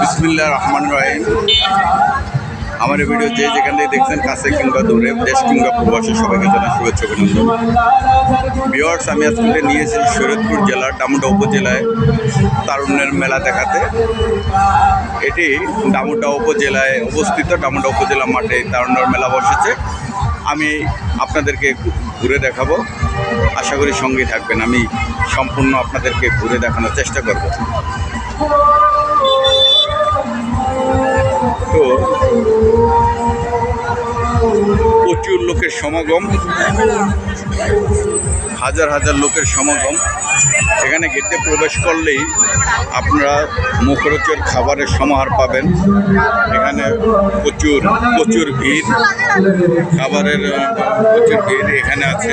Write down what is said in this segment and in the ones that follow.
বিসমিল্লা রহমান রাহিম। আমার এই ভিডিও যে যেখান থেকে দেখছেন, কাছে কিংবা দূরে, দেশ কিংবা প্রবাসী সবাইকে জানা শুভেচ্ছা, অভিনন্দন। বিয়ার্স আমি আজকে নিয়ে এসেছি জেলার ডামুডা উপজেলায় তারুণ্যের মেলা দেখাতে। এটি ডামুডা উপজেলায় অবস্থিত। ডামুডা উপজেলা মাঠে তারুণ্যের মেলা বসেছে। আমি আপনাদেরকে ঘুরে দেখাবো। আশা করি সঙ্গে থাকবেন। আমি সম্পূর্ণ আপনাদেরকে ঘুরে দেখানোর চেষ্টা করব। তো প্রচুর লোকের সমাগম, হাজার হাজার লোকের সমাগম। এখানে গেটে প্রবেশ করলেই আপনারা মুখরোচক খাবারের সমাহার পাবেন। এখানে প্রচুর প্রচুর ভিড়। খাবারের প্রচুর ভিড় এখানে আছে।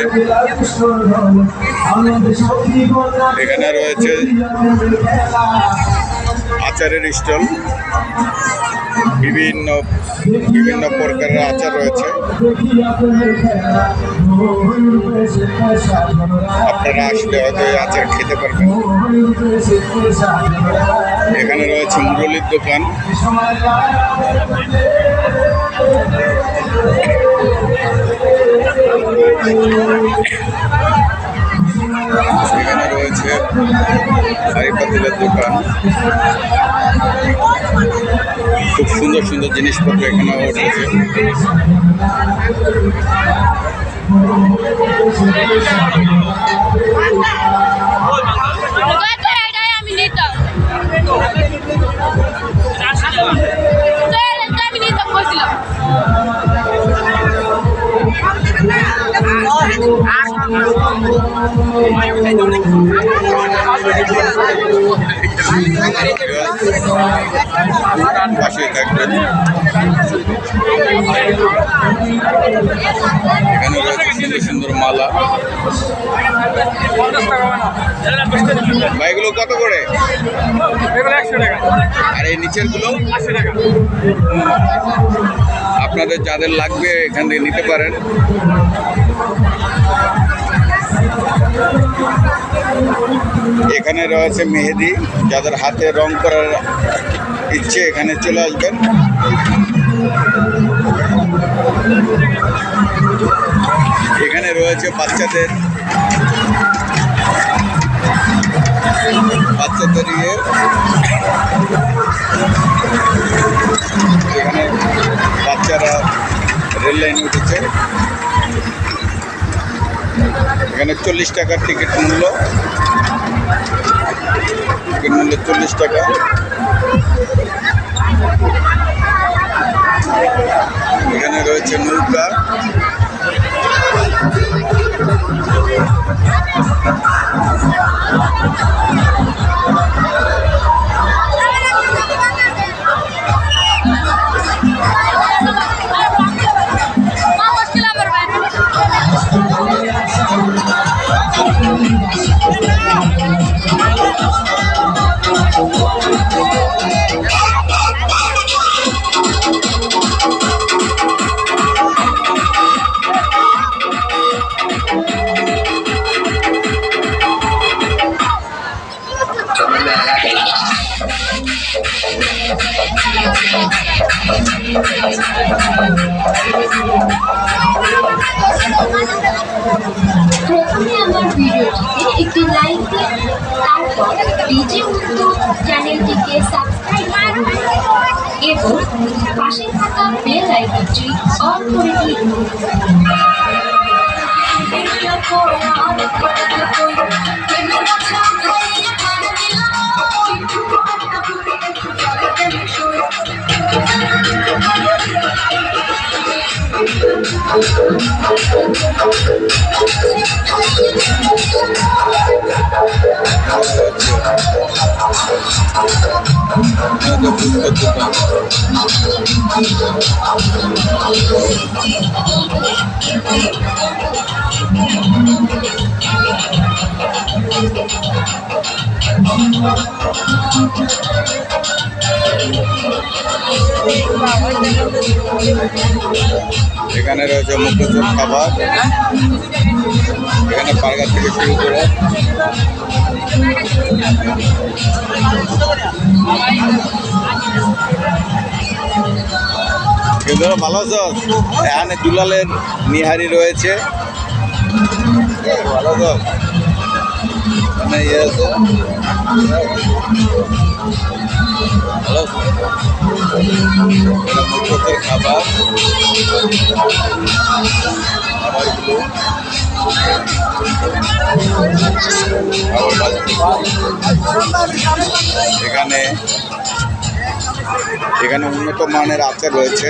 এখানে রয়েছে আচারের স্টল। বিভিন্ন বিভিন্ন প্রকারের আচার রয়েছে। আপনারা আসলে হয়তো এই আচার খেতে পারবেন। এখানে রয়েছে মুরলির দোকান। এখানে রয়েছে হাড়ি দোকান। খুব সুন্দর সুন্দর জিনিসপত্র এখানে উঠেছে কত সুন্দর মালা ভাই এগুলো কত করে? আর এই নিচেরগুলো আপনাদের যাদের লাগবে এখান থেকে নিতে পারেন। এখানে রয়েছে মেহেদি, যাদের হাতে রং করার ইচ্ছে এখানে চলে আসবেন। এখানে রয়েছে বাচ্চাদের বাচ্চাদের ইয়ে। এখানে বাচ্চারা রেল লাইনে উঠেছে। এখানে চল্লিশ টাকার টিকিট মূল্য। টিকিট মূল্য চল্লিশ টাকা। এখানে রয়েছে নৌকা। প্রথমে আমার ভিডিওটিতে একটি লাইক দিন তারপর ডিজে উর্দু চ্যানেলটিকে সাবস্ক্রাইব করুন এবং পাশে থাকা বেল আইকনটি অন করে দিন। এখানে রয়েছে মুখরোচক খাবার। এখানে বার্গার থেকে শুরু করে ভালো আছো? এখানে দুলালের নিহারি রয়েছে। ভালো আছো? ইয়ে আছে। ভালো মুখ্যতের খাবার এখানে এখানে উন্নত মানের আচার রয়েছে।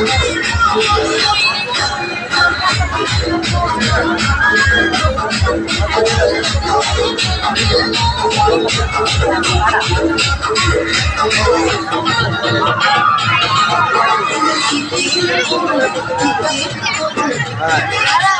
All right.